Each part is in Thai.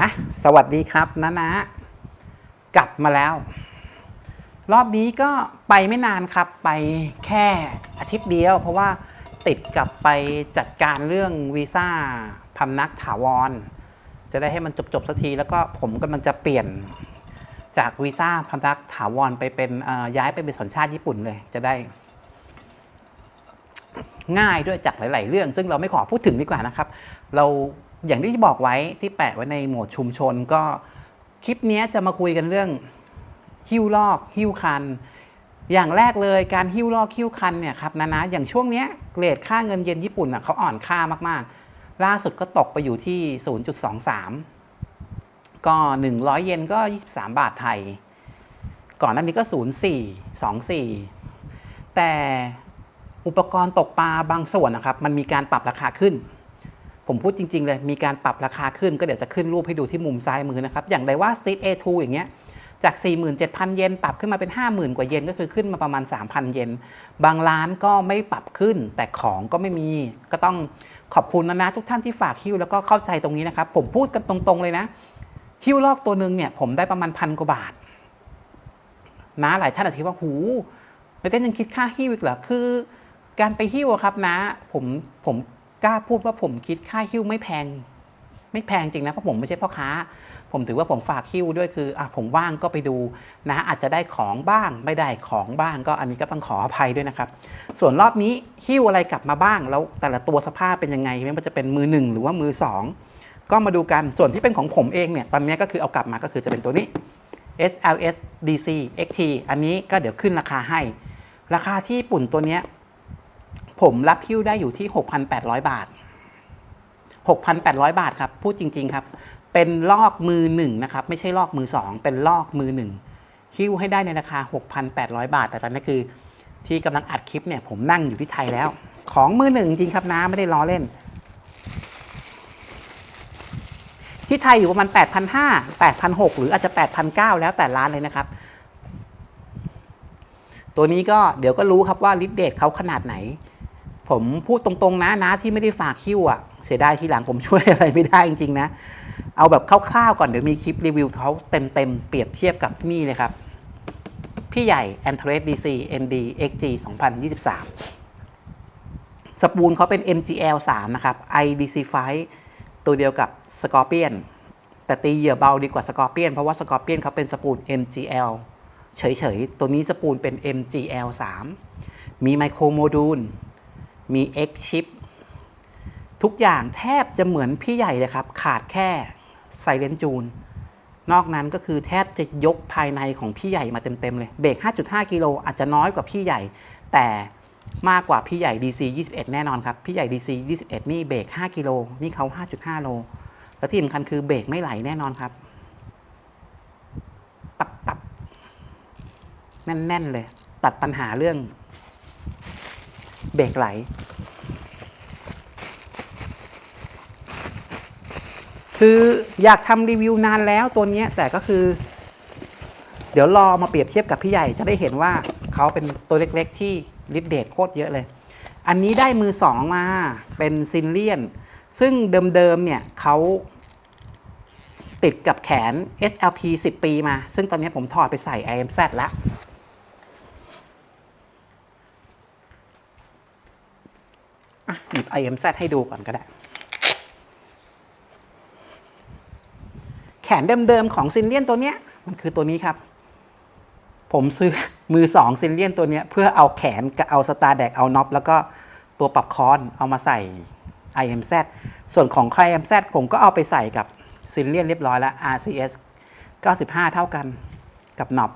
อะสวัสดีครับนะนะกลับมาแล้ว รอบนี้ก็ไปไม่นานครับไปแค่อาทิตย์เดียว เพราะว่าติดกับไปจัดการเรื่องวีซ่าพำนักถาวร จะได้ให้มันจบๆสักที แล้วก็ผมกำลังจะเปลี่ยนจากวีซ่าพำนักถาวรไปเป็นย้ายไปเป็นสัญชาติญี่ปุ่นเลย จะได้ ง่ายด้วยจากหลาย ๆ เรื่อง ซึ่งเราไม่ขอพูดถึงดีกว่านะครับ เรา อย่างที่บอกไว้ที่แปะไว้ในโหมดชุมชนก็คลิปนี้จะมาคุยกันเรื่องหิ้วลอกหิ้วคัน อย่างแรกเลยการหิ้วลอกหิ้วคันเนี่ยครับนะนะอย่างช่วงเนี้ยเกรดค่าเงินเยนญี่ปุ่นอะเขาอ่อนค่ามากๆ ล่าสุดก็ตกไปอยู่ที่ 0.23 ก็ 100 เยนก็ 23 บาทไทย ก่อนหน้านี้ก็ 04 24 แต่อุปกรณ์ตกปลาบางส่วนนะครับมันมีการปรับราคาขึ้น ผมพูดจริง ๆ เลย มีการปรับราคาขึ้นก็เดี๋ยวจะขึ้นรูปให้ดูที่มุมซ้ายมือนะครับ อย่างไรว่าซี A2 อย่างเงี้ยจาก 47,000 เยน ปรับขึ้นมาเป็น 50,000 กว่าเยน ก็คือขึ้นมาประมาณ 3,000 เยน บางร้านก็ไม่ปรับขึ้น แต่ของก็ไม่มี ก็ต้องขอบคุณนะนะทุกท่านที่ฝากฮิ้วแล้วก็เข้าใจตรงนี้นะครับ ผมพูดกันตรงๆเลยนะฮิ้วลอกตัวหนึ่งเนี่ยผมได้ประมาณพันกว่าบาท นะหลายท่านอาจจะคิดว่าหูไม่เต้นยังคิดค่าฮิวอีกเหรอ คือ การไปฮิวะครับนะ ผม ผม กล้าพูดว่าผมคิดค่าฮิ้วไม่แพง ไม่แพงจริงนะเพราะผมไม่ใช่พ่อค้า ผมถือว่าผมฝากฮิ้วด้วยคืออะผมว่างก็ไปดูนะอาจจะได้ของบ้างไม่ได้ของบ้างก็อันนี้ก็ต้องขออภัยด้วยนะครับ ส่วนรอบนี้ฮิ้วอะไรกลับมาบ้าง แล้วแต่ละตัวสภาพเป็นยังไงไม่ว่าจะเป็นมือหนึ่งหรือว่ามือสองก็มาดูกันส่วนที่เป็นของผมเองเนี่ยตอนนี้ก็คือเอากลับมาก็คือจะเป็นตัวนี้ SLS DC XT อันนี้ก็เดี๋ยวขึ้นราคาให้ ราคาที่ญี่ปุ่นตัวเนี้ย ผมรับฮิ้วได้อยู่ที่ 6,800 บาท 6,800 บาทครับ พูดจริง ๆ ครับ เป็นลอกมือหนึ่งนะครับ ไม่ใช่ลอกมือสองเป็นลอกมือหนึ่งฮิ้วให้ได้ในราคา 6,800 บาท แต่ตอนนี้คือที่กำลังอัดคลิปเนี่ยผมนั่งอยู่ที่ไทยแล้ว ของมือหนึ่งจริงครับนะไม่ได้ล้อเล่น ที่ไทยอยู่ประมาณ 8,500 8,600 หรืออาจจะ 8,900 แล้วแต่ร้านเลยนะครับ ตัวนี้ก็เดี๋ยวก็รู้ครับว่าลิดเดทเขาขนาดไหน ผมพูดตรงๆนะนะที่ไม่ได้ฝากคิวอะเสียดายทีหลังผมช่วยอะไรไม่ได้จริงๆนะ เอาแบบคร่าวๆก่อนเดี๋ยวมีคลิปรีวิวเขาเต็มๆ เปรียบเทียบกับนี่เลยครับ พี่ใหญ่ a n t r e s DC ND XG 2023 สปูลเขาเป็น MGL 3 นะครับ IDC 5ตัวเดียวกับ Scorpion แต่ตีเหยื่อเบาดีกว่า Scorpion เพราะว่า Scorpion เขาเป็นสปูล MGL เฉยๆ ตัวนี้สปูลเป็น MGL 3 มีไมโครโมดูล มี X chip ทุกอย่างแทบจะเหมือนพี่ใหญ่เลยครับ ขาดแค่ไซเลนจูน นอกนั้นก็คือแทบจะยกภายในของพี่ใหญ่มาเต็ม ๆ เลย เบรก 5.5 กิโลอาจจะน้อยกว่าพี่ใหญ่ แต่มากกว่าพี่ใหญ่ DC 21 แน่นอนครับ พี่ใหญ่ DC 21 นี่เบรก 5 กิโล นี่เขา 5.5 โล แล้วที่สำคัญคือเบรกไม่ไหลแน่นอนครับ ตับตับแน่น ๆ เลย ตัดปัญหาเรื่อง เบรกไหล คืออยากทำรีวิวนานแล้วตัวเนี้ยแต่ก็คือ เดี๋ยวรอมาเปรียบเทียบกับพี่ใหญ่จะได้เห็นว่าเขาเป็นตัวเล็กๆที่ลิดเดทโคตรเยอะเลย อันนี้ได้มือสองมาเป็นซินเลียน ซึ่งเดิมๆเนี่ยเขาติดกับแขน SLP 10 ปีมา ซึ่งตอนนี้ผมถอดไปใส่ IMZ แล้ว อะหยิบ IMZ ให้ดูก่อนก็ได้ แขนเดิมๆของซินเลียนตัวเนี้ย มันคือตัวนี้ครับ ผมซื้อมือสองซินเลียนตัวเนี้ย เพื่อเอาแขนกับเอาสตาร์แดกเอาน็อปแล้วก็ตัวปรับคอนเอามาใส่ IMZ ส่วนของ IMZ ผมก็เอาไปใส่กับซินเลียนเรียบร้อยแล้ว RCS 95 เท่ากันกับน็อป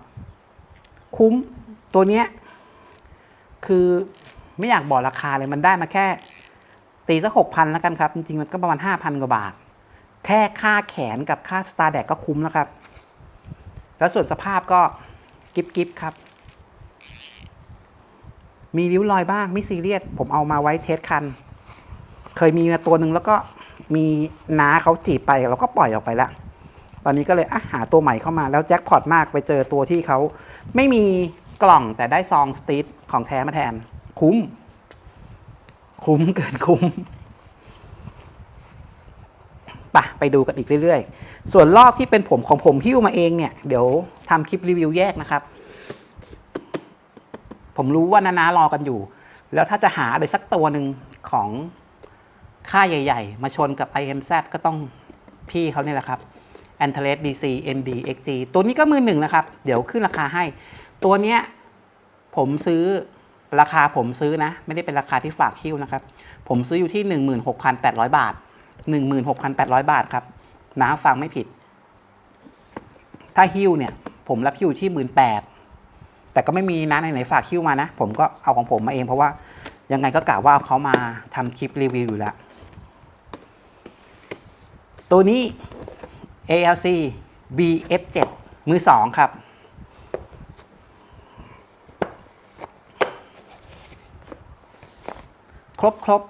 คุ้มตัวเนี้ยคือ ไม่อยากบอกราคาเลยมันได้มาแค่ ตีสักหกพันแล้วกันครับ จริงๆ มันก็ประมาณห้าพันกว่าบาท แค่ค่าแขนกับค่าสตาร์แดกก็คุ้มแล้วครับ แล้วส่วนสภาพก็กิฟกิฟครับ มีริ้วรอยบ้างไม่ซีเรียสผมเอามาไว้เทสคัน เคยมีมาตัวหนึ่งแล้วก็มีน้าเขาจีบไปเราก็ปล่อยออกไปแล้วตอนนี้ก็เลยอะหาตัวใหม่เข้ามาแล้วแจ็คพอตมากไปเจอตัวที่เขาไม่มีกล่องแต่ได้ซองสตีทของแท้มาแทน คุ้ม คุ้มเกินคุ้มไปไปดูกันอีกเรื่อยๆ ส่วนลอกที่เป็นผมของผมหิ้วมาเองเนี่ย เดี๋ยวทำคลิปรีวิวแยกนะครับ ผมรู้ว่านานาๆรอกันอยู่ แล้วถ้าจะหาอะไรสักตัวหนึ่งของค่ายใหญ่ ๆ มาชนกับ IMZ ก็ต้องพี่เขาเนี่ยแหละครับ a n t e r e s DC MD XG ตัวนี้ก็มือหนึ่งนะครับ เดี๋ยวขึ้นราคาให้ ตัวเนี้ยผมซื้อ ราคาผมซื้อนะ ไม่ได้เป็นราคาที่ฝากคิ้วนะครับ ผมซื้ออยู่ที่ 16,800 บาท 16,800 บาทครับน้าฟังไม่ผิด ถ้าฮิ้วเนี่ย ผมรับฮิ้วที่ 18,000แต่ก็ไม่มีน้าไหนๆฝากฮิ้วมานะ ผมก็เอาของผมมาเองเพราะว่ายังไงก็กะว่าเอาเขามาทำคลิปรีวิวอยู่แล้ว ตัวนี้ ALC BF7 มือสองครับ รบครบ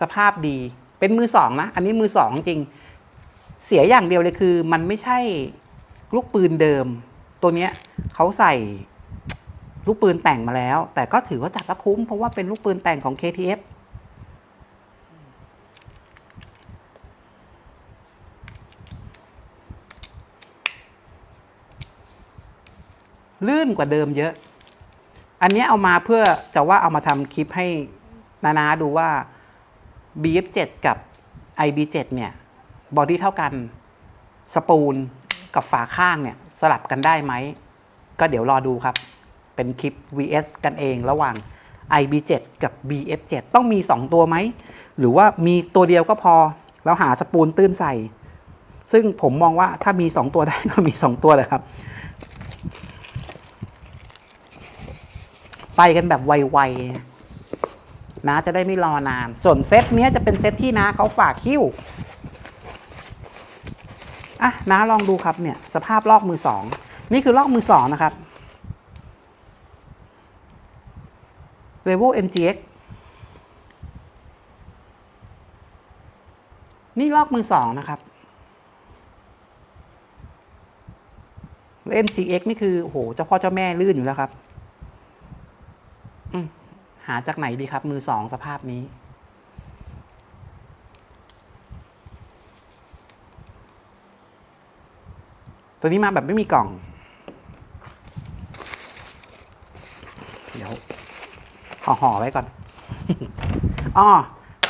สภาพดีเป็นมือสองนะ อันนี้มือสองจริง เสียอย่างเดียวเลยคือ มันไม่ใช่ลูกปืนเดิม ตัวเนี้ยเขาใส่ลูกปืนแต่งมาแล้ว แต่ก็ถือว่าจัดว่าคุ้ม เพราะว่าเป็นลูกปืนแต่งของ KTF ลื่นกว่าเดิมเยอะ อันนี้เอามาเพื่อจะว่าเอามาทำคลิปให้นานาดูว่า BF7 กับ IB7 เนี่ยบอดี้เท่ากันสปูลกับฝาข้างเนี่ยสลับกันได้ไหม ก็เดี๋ยวรอดูครับ เป็นคลิป VS กันเองระหว่าง IB7 กับ BF7 ต้องมี 2 ตัวไหม หรือว่ามีตัวเดียวก็พอ แล้วหาสปูลตื้นใส่ ซึ่งผมมองว่าถ้ามี 2 ตัวได้ก็มี 2 ตัวเลยครับ ไปกันแบบไวๆนะจะได้ไม่รอนาน ส่วนเซตเนี้ยจะเป็นเซตที่น้าเขาฝากคิ้วอะน้าลองดูครับเนี่ยสภาพลอกมือสองนี่คือลอกมือสองนะครับ r e v o MGX นี่ลอกมือสองนะครับ MGX นี่คือโอ้โหเจ้าพ่อเจ้าแม่ลื่นอยู่แล้วครับ หาจากไหนดีครับ มือสองสภาพนี้ ตัวนี้มาแบบไม่มีกล่อง เดี๋ยวห่อๆไว้ก่อนอ้อ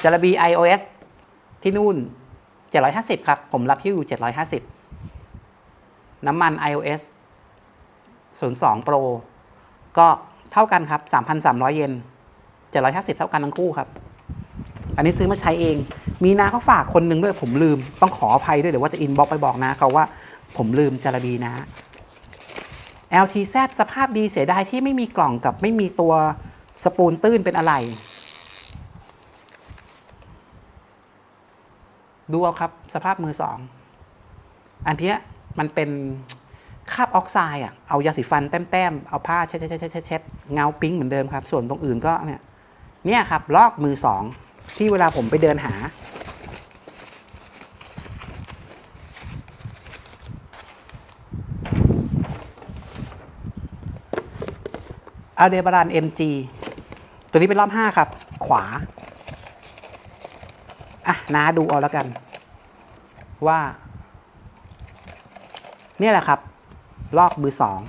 จารบี iOS ที่นู่น 750 ครับ ผมรับที่อยู่ 750 น้ำมัน iOS 02 Pro ก็ เท่ากันครับ 3,300 เยน750 เท่ากันทั้งคู่ครับ อันนี้ซื้อมาใช้เอง มีนาเขาฝากคนหนึ่งด้วยผมลืม ต้องขออภัยด้วยเดี๋ยวว่าจะอินบ็อกไปบอกนะเขาว่าผมลืมจารบีนะ LTZ สภาพดีเสียดายที่ไม่มีกล่องกับไม่มีตัวสปูลตื้นเป็นอะไร ดูเอาครับ สภาพมือสอง อันเนี้ยมันเป็น คาบออกไซด์อะเอายาสีฟันแต้มๆเอาผ้าเช็ดเช็ดเช็ดเช็ดเงาปิ้งเหมือนเดิมครับ ส่วนตรงอื่นก็เนี่ยเนี่ยครับลอกมือสองที่เวลาผมไปเดินหาอัลเดบาราน MG ตัวนี้เป็นรอบห้าครับ ขวา อะนาดูเอาแล้วกัน ว่า เนี่ยแหละครับ ลอกมือสอง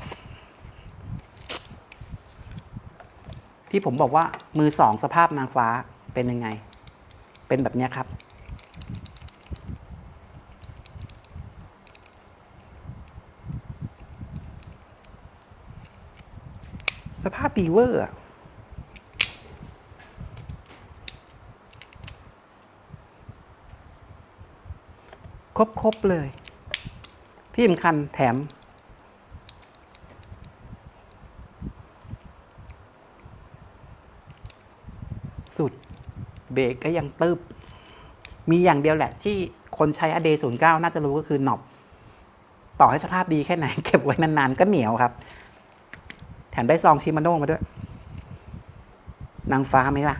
ที่ผมบอกว่ามือสองสภาพนางฟ้าเป็นยังไง เป็นแบบนี้ครับ สภาพดีเวอร์ครบ ๆ เลย ที่สำคัญแถม สุด เบรกก็ยังตึบมีอย่างเดียวแหละ ที่คนใช้อเดศูนย์เก้าน่าจะรู้ก็คือหนอบ ต่อให้สภาพดีแค่ไหน เก็บไว้นานๆ ก็เหนียวครับ แถมได้ซองชิมาโน่มาด้วย นางฟ้าไหมล่ะ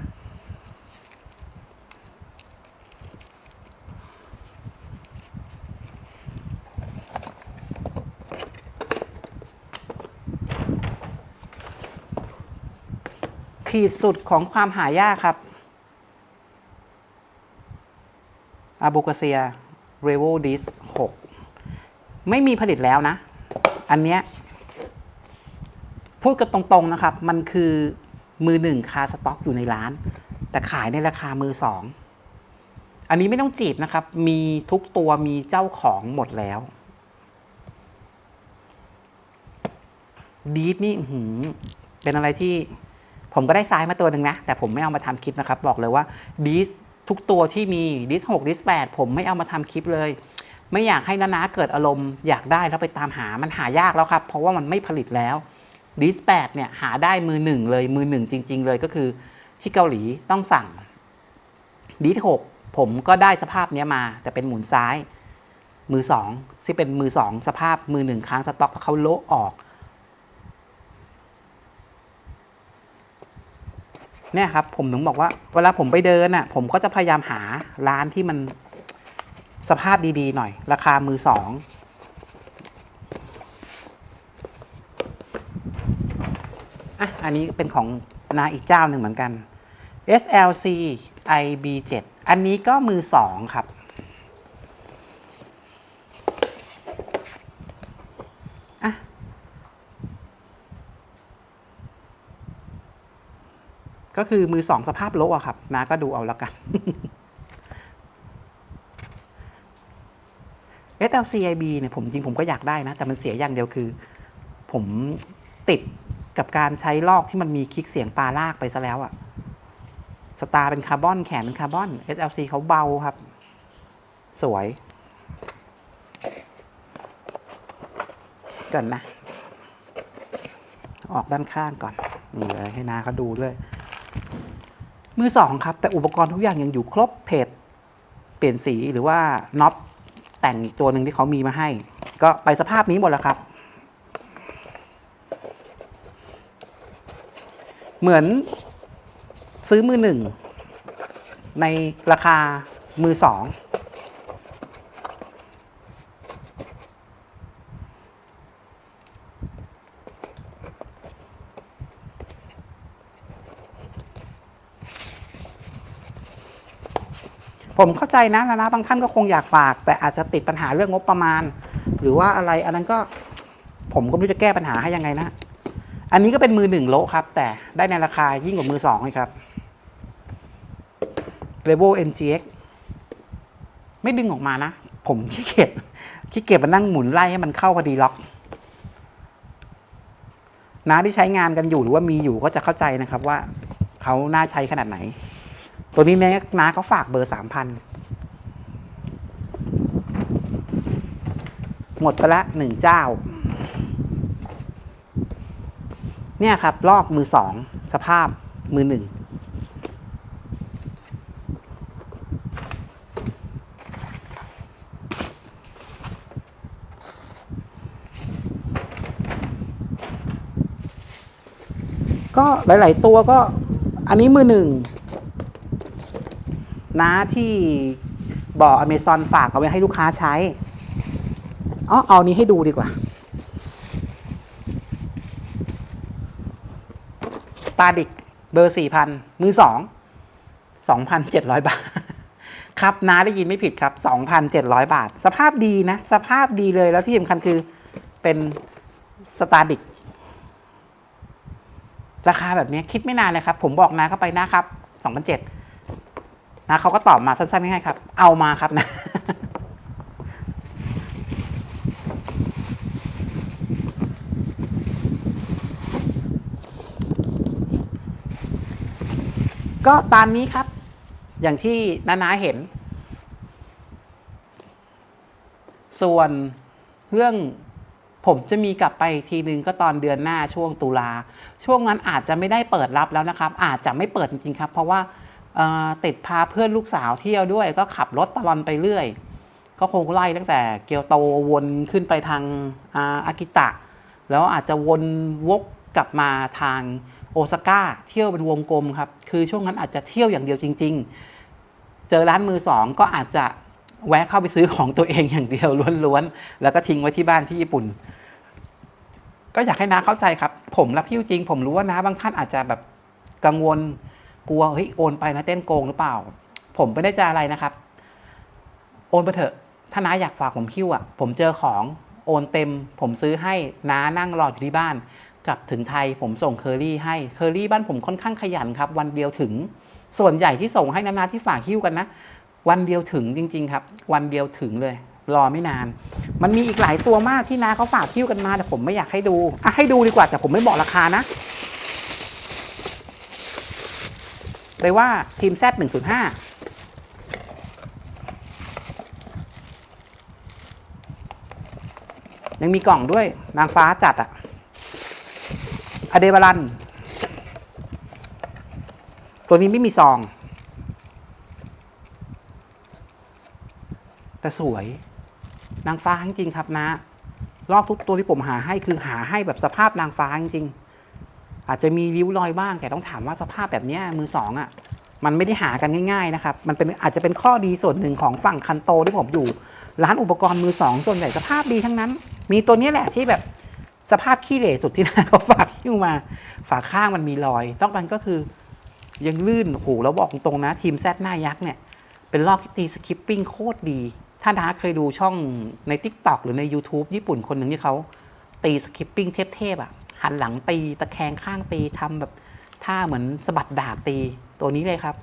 ขีดสุดของความหายากครับ อาบูกาเซียเรโวดิส6ไม่มีผลิตแล้วนะ อันเนี้ยพูดกันตรงๆนะครับ มันคือมือหนึ่งคาสต็อกอยู่ในร้าน แต่ขายในราคามือสอง อันนี้ไม่ต้องจีบนะครับ มีทุกตัวมีเจ้าของหมดแล้ว ดีฟนี่เป็นอะไรที่ ผมก็ได้ซ้ายมาตัวหนึ่งนะ แต่ผมไม่เอามาทำคลิปนะครับ บอกเลยว่าดีสทุกตัวที่มีดิสหกดิสแปดผมไม่เอามาทำคลิปเลย ไม่อยากให้นานาเกิดอารมณ์อยากได้แล้วไปตามหามันหายากแล้วครับ เพราะว่ามันไม่ผลิตแล้วดิสแปดเนี่ยหาได้มือหนึ่งเลยมือหนึ่งจริง ๆ เลยก็คือที่เกาหลีต้องสั่งดิสหกผมก็ได้สภาพเนี้ยมา แต่เป็นหมุนซ้าย มือสองที่เป็นมือสองสภาพมือหนึ่งค้างสต็อกเขาโละออก เนี่ยครับผมถึงบอกว่าเวลาผมไปเดินอะผมก็จะพยายามหาร้านที่มันสภาพดีๆ หน่อย ราคามือสองอะอันนี้เป็นของนาอีกเจ้าหนึ่งเหมือนกัน SLC IB7 อันนี้ก็มือสองครับ ก็คือมือสองสภาพโลอะครับนาก็ดูเอาแล้วกัน SLCIB เนี่ยผมจริงผมก็อยากได้นะ แต่มันเสียอย่างเดียวคือ ผมติดกับการใช้ลอกที่มันมีคลิกเสียงปลาลากไปซะแล้วอะสตาร์เป็นคาร์บอนแขนเป็นคาร์บอน SLC เขาเบาครับ สวยก่อนนะ ออกด้านข้างก่อน นี่เลยให้นาเขาดูด้วย มือสองครับ แต่อุปกรณ์ทุกอย่างยังอยู่ครบเพจเปลี่ยนสีหรือว่าน็อตแต่งอีกตัวหนึ่งที่เขามีมาให้ ก็ไปสภาพนี้หมดแล้วครับ เหมือนซื้อมือหนึ่งในราคามือสอง ผมเข้าใจนะนะนะบางท่านก็คงอยากฝาก แต่อาจจะติดปัญหาเรื่องงบประมาณ หรือว่าอะไรอันนั้นก็ผมก็ไม่รู้จะแก้ปัญหาให้ยังไงนะ อันนี้ก็เป็นมือหนึ่งโลครับ แต่ได้ในราคายิ่งกว่ามือสองเลยครับ r e v o NGX ไม่ดึงออกมานะ ผมขี้เกียจขี้เกียจมานั่งหมุนไล่ให้มันเข้าพอดีล็อกน้าที่ใช้งานกันอยู่หรือว่ามีอยู่ก็จะเข้าใจนะครับว่าเขาน่าใช้ขนาดไหน ตัวนี้เนี่ยน้าเขาฝากเบอร์สามพันหมดไปละหนึ่งเจ้า เนี่ยครับ ลอกมือสอง สภาพมือหนึ่งก็หลาย ๆ ตัวก็อันนี้มือหนึ่ง นะที่บอกอเมซอนฝากเอาไว้ให้ลูกค้าใช้อ๋อเอานี้ให้ดูดีกว่าสตาร์ดิกเบอร์สี่พันมือสองสองพันเจ็ดร้อยบาท ครับน้าได้ยินไม่ผิดครับสองพันเจ็ดร้อยบาท สภาพดีนะ สภาพดีเลยแล้วที่สำคัญคือเป็นสตาร์ดิกราคาแบบนี้คิดไม่นานเลยครับ ผมบอกนาเข้าไปนะครับสองพันเจ็ด นะเขาก็ตอบมาสั้นๆง่ายๆครับ เอามาครับนะก็ตามนี้ครับ อย่างที่นานาเห็น ส่วนเรื่องผมจะมีกลับไปอีกทีนึงก็ตอนเดือนหน้าช่วงตุลา ช่วงนั้นอาจจะไม่ได้เปิดรับแล้วนะครับ อาจจะไม่เปิดจริงๆครับ เพราะว่า ติดพาเพื่อนลูกสาวเที่ยวด้วย ก็ขับรถตะลอนไปเรื่อย ก็คงไล่ตั้งแต่เกียวโตวนขึ้นไปทางอากิตะ แล้วอาจจะวนวกกลับมาทางโอซาก้าเที่ยวเป็นวงกลมครับ คือช่วงนั้นอาจจะเที่ยวอย่างเดียวจริง ๆ เจอร้านมือสองก็อาจจะแวะเข้าไปซื้อของตัวเองอย่างเดียวล้วนๆ แล้วก็ทิ้งไว้ที่บ้านที่ญี่ปุ่น ก็อยากให้น้าเข้าใจครับ ผมรับพิ้วจริง ผมรู้ว่าน้าบางท่านอาจจะแบบกังวล กลัวเฮ้ยโอนไปนะเต้นโกงหรือเปล่า ผมไม่ได้จะอะไรนะครับ โอนไปเถอะ ถ้าน้าอยากฝากผมคิ้วอะ ผมเจอของโอนเต็ม ผมซื้อให้น้านั่งรออยู่ที่บ้านกลับถึงไทยผมส่งเคอรี่ให้เคอรี่บ้านผมค่อนข้างขยันครับ วันเดียวถึงส่วนใหญ่ที่ส่งให้นานาที่ฝากคิ้วกันนะ วันเดียวถึงจริง ๆ ครับ วันเดียวถึงเลย รอไม่นาน มันมีอีกหลายตัวมากที่น้าเขาฝากคิ้วกันมาแต่ผมไม่อยากให้ดูอะให้ดูดีกว่าแต่ผมไม่บอกราคานะ เลยว่าทีม Z 105ยังมีกล่องด้วยนางฟ้าจัดอะอเดบารัน ตัวนี้ไม่มีซอง แต่สวย นางฟ้าจริงๆครับนะลอกทุกตัวที่ผมหาให้คือหาให้แบบสภาพนางฟ้าจริงๆ อาจจะมีริ้วรอยบ้าง แต่ต้องถามว่าสภาพแบบนี้มือสองอะ่ะมันไม่ได้หากันง่าย ๆ นะครับ มันเป็นอาจจะเป็นข้อดีส่วนหนึ่งของฝั่งคันโตที่ผมอยู่ ร้านอุปกรณ์มือสองส่วนใหญ่สภาพดีทั้งนั้น มีตัวนี้แหละที่แบบสภาพขี้เหร่สุดที่นายเขาฝากหิ้วมา ฝาข้างมันมีรอยต้องมันก็คือ ยังลื่นโอ้โหแล้วบอกตรงๆนะ ทีมแซดหน้ายักษ์เนี่ย เป็นลอกที่ตีสคิปปิ้งโคตรดี ถ้าน้าเคยดูช่องใน t ิ k t o k หรือใน YouTube ญี่ปุ่นคนหนึ่งที่เขาตีสคิปปิ้งเทพๆอะ หันหลังตีตะแคงข้างตีทำแบบท่าเหมือนสะบัดดาบตีตัวนี้เลยครับ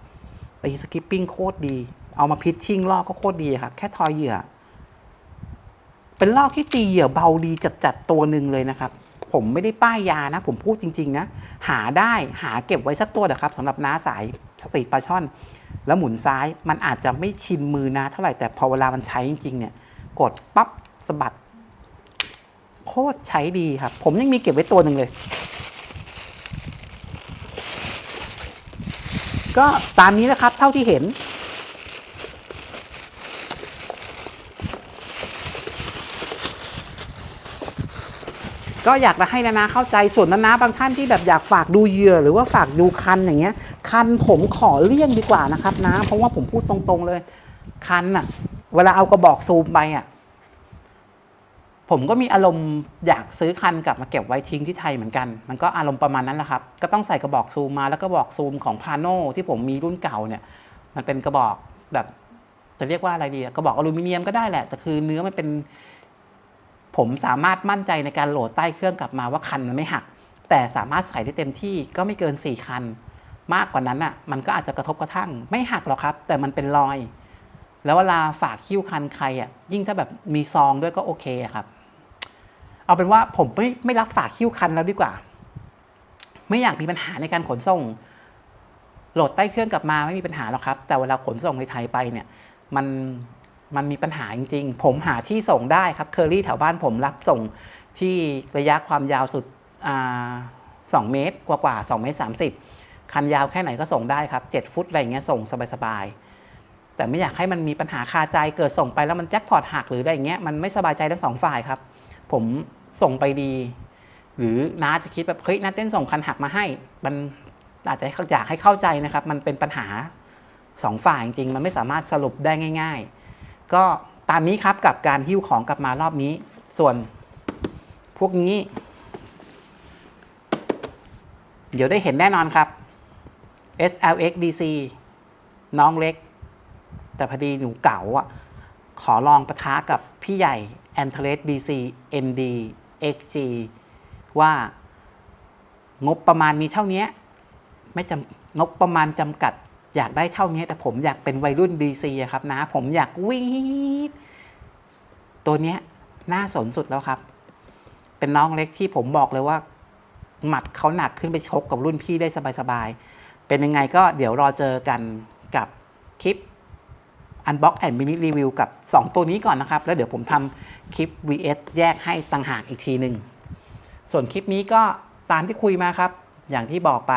ตีสคิปปิ้งโคตรดี เอามาพิชชิ่งลอกก็โคตรดีครับ แค่ทอยเหยื่อ เป็นลอกที่ตีเหยื่อเบาดีจัดๆตัวหนึ่งเลยนะครับ ผมไม่ได้ป้ายยานะ ผมพูดจริง ๆ นะ หาได้หาเก็บไว้สักตัวเถอะครับสำหรับน้าสายสตรีปลาช่อน แล้วหมุนซ้ายมันอาจจะไม่ชินมือนะเท่าไหร่แต่พอเวลามันใช้จริงๆเนี่ย กดปั๊บสะบัด โคตรใช้ดีครับ ผมยังมีเก็บไว้ตัวหนึ่งเลย ก็ตามนี้นะครับเท่าที่เห็น ก็อยากจะให้นานาเข้าใจส่วนนานาบางท่านที่แบบอยากฝากดูเหยื่อหรือว่าฝากดูคันอย่างเงี้ย คันผมขอเลี่ยงดีกว่านะครับนะเพราะว่าผมพูดตรงๆเลย คันอะเวลาเอากระบอกซูมไปอะ ผมก็มีอารมณ์อยากซื้อคันกลับมาเก็บไว้ทิ้งที่ไทยเหมือนกัน มันก็อารมณ์ประมาณนั้นแหละครับ ก็ต้องใส่กระบอกซูมมาแล้วก็บอกซูมของพาโนที่ผมมีรุ่นเก่าเนี่ย มันเป็นกระบอกแบบจะเรียกว่าอะไรดีอะกระบอกอลูมิเนียมก็ได้แหละ แต่คือเนื้อมันเป็น ผมสามารถมั่นใจในการโหลดใต้เครื่องกลับมาว่าคันมันไม่หัก แต่สามารถใส่ได้เต็มที่ก็ไม่เกิน 4 คัน มากกว่านั้นอะ มันก็อาจจะกระทบกระทั่ง ไม่หักหรอกครับ แต่มันเป็นรอยแล้วเวลาฝากคิ้วคันใครอะยิ่งถ้าแบบมีซองด้วยก็โอเคครับ เอาเป็นว่าผมไม่ไม่รับฝากคิ้วคันแล้วดีกว่า ไม่อยากมีปัญหาในการขนส่ง โหลดใต้เครื่องกลับมาไม่มีปัญหาหรอกครับ แต่เวลาขนส่งในไทยไปเนี่ย มันมันมีปัญหาจริง ๆ ผมหาที่ส่งได้ครับเคอรี่แถวบ้านผมรับส่งที่ระยะความยาวสุดสองเมตรกว่าๆสองเมตรสามสิบคันยาวแค่ไหนก็ส่งได้ครับเจ็ดฟุตอะไรเงี้ยส่งสบายๆแต่ไม่อยากให้มันมีปัญหาคาใจเกิดส่งไปแล้วมันแจ็คพอตหักหรืออะไรเงี้ยมันไม่สบายใจทั้งสองฝ่ายครับ ผม ส่งไปดี หรือน้าจะคิดแบบเฮ้ยน้าเต้นส่งคันหักมาให้ มันอาจจะอยากให้เข้าใจนะครับ มันเป็นปัญหาสองฝ่ายจริงๆ มันไม่สามารถสรุปได้ง่าย ๆ ก็ตามนี้ครับกับการหิ้วของกลับมารอบนี้ ส่วนพวกนี้ เดี๋ยวได้เห็นแน่นอนครับ SLX DC น้องเล็ก แต่พอดีหนูเก่าอะ ขอลองประทะกับพี่ใหญ่ a n t e r e s DC MD XG ว่างบประมาณมีเท่านี้ไม่จำงบประมาณจำกัดอยากได้เท่านี้แต่ผมอยากเป็นวัยรุ่น DC อะครับนะ ผมอยากวีดตัวเนี้ยน่าสนสุดแล้วครับ เป็นน้องเล็กที่ผมบอกเลยว่า หมัดเขาหนักขึ้นไปชกกับรุ่นพี่ได้สบายๆ เป็นยังไงก็เดี๋ยวรอเจอกันกับคลิป Unbox and Mini Review กับ 2 ตัวนี้ก่อนนะครับ แล้วเดี๋ยวผมทำคลิป VS แยกให้ต่างหากอีกทีหนึ่งส่วนคลิปนี้ก็ตามที่คุยมาครับ อย่างที่บอกไป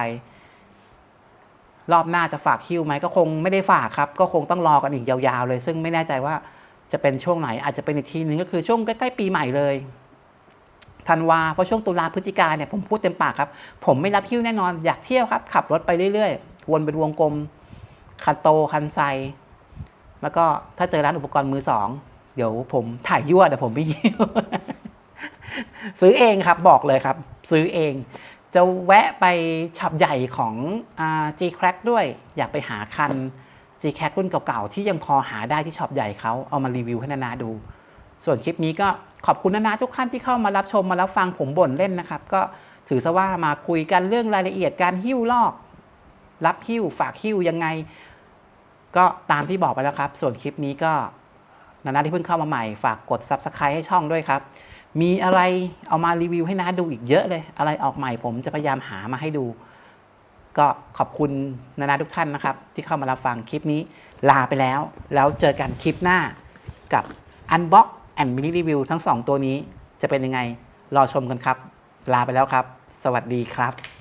รอบหน้าจะฝากคิวไหมก็คงไม่ได้ฝากครับ ก็คงต้องรอกันอีกยาวๆ เลย ซึ่งไม่แน่ใจว่าจะเป็นช่วงไหนอาจจะเป็นอีกทีนึงก็คือช่วงใกล้ๆปีใหม่เลยธันวาเพราะช่วงตุลาพฤศจิกาเนี่ยผมพูดเต็มปากครับ ผมไม่รับคิวแน่นอนอยากเที่ยวครับ ขับรถไปเรื่อยๆ วนเป็นวงกลมคันโตคันไซ แล้วก็ถ้าเจอร้านอุปกรณ์มือสองเดี๋ยวผมถ่ายยั่วเดี๋ยวผมไม่ยิ้วซื้อเองครับบอกเลยครับ ซื้อเอง จะแวะไปช็อปใหญ่ของ G Crack ด้วย อยากไปหาคัน g c a t รุ่นเก่าๆ ที่ยังพอหาได้ที่ช็อปใหญ่เขาเอามารีวิวให้นานาดู ส่วนคลิปนี้ก็ขอบคุณนานาทุกท่านที่เข้ามารับชมมารับฟังผมบ่นเล่นนะครับ ก็ถือซะว่ามาคุยกันเรื่องรายละเอียดการหิ้วลอก รับหิ้วฝากหิ้วยังไง ก็ตามที่บอกไปแล้วครับ ส่วนคลิปนี้ก็นานาที่เพิ่งเข้ามาใหม่ ฝากกด Subscribe ให้ช่องด้วยครับ มีอะไรเอามารีวิวให้นาดูอีกเยอะเลย อะไรออกใหม่ผมจะพยายามหามาให้ดู ก็ขอบคุณนานาทุกท่านนะครับ ที่เข้ามารับฟังคลิปนี้ลาไปแล้ว แล้วเจอกันคลิปหน้ากับ Unbox and Mini Review ทั้ง 2 ตัวนี้จะเป็นยังไง รอชมกันครับ ลาไปแล้วครับ สวัสดีครับ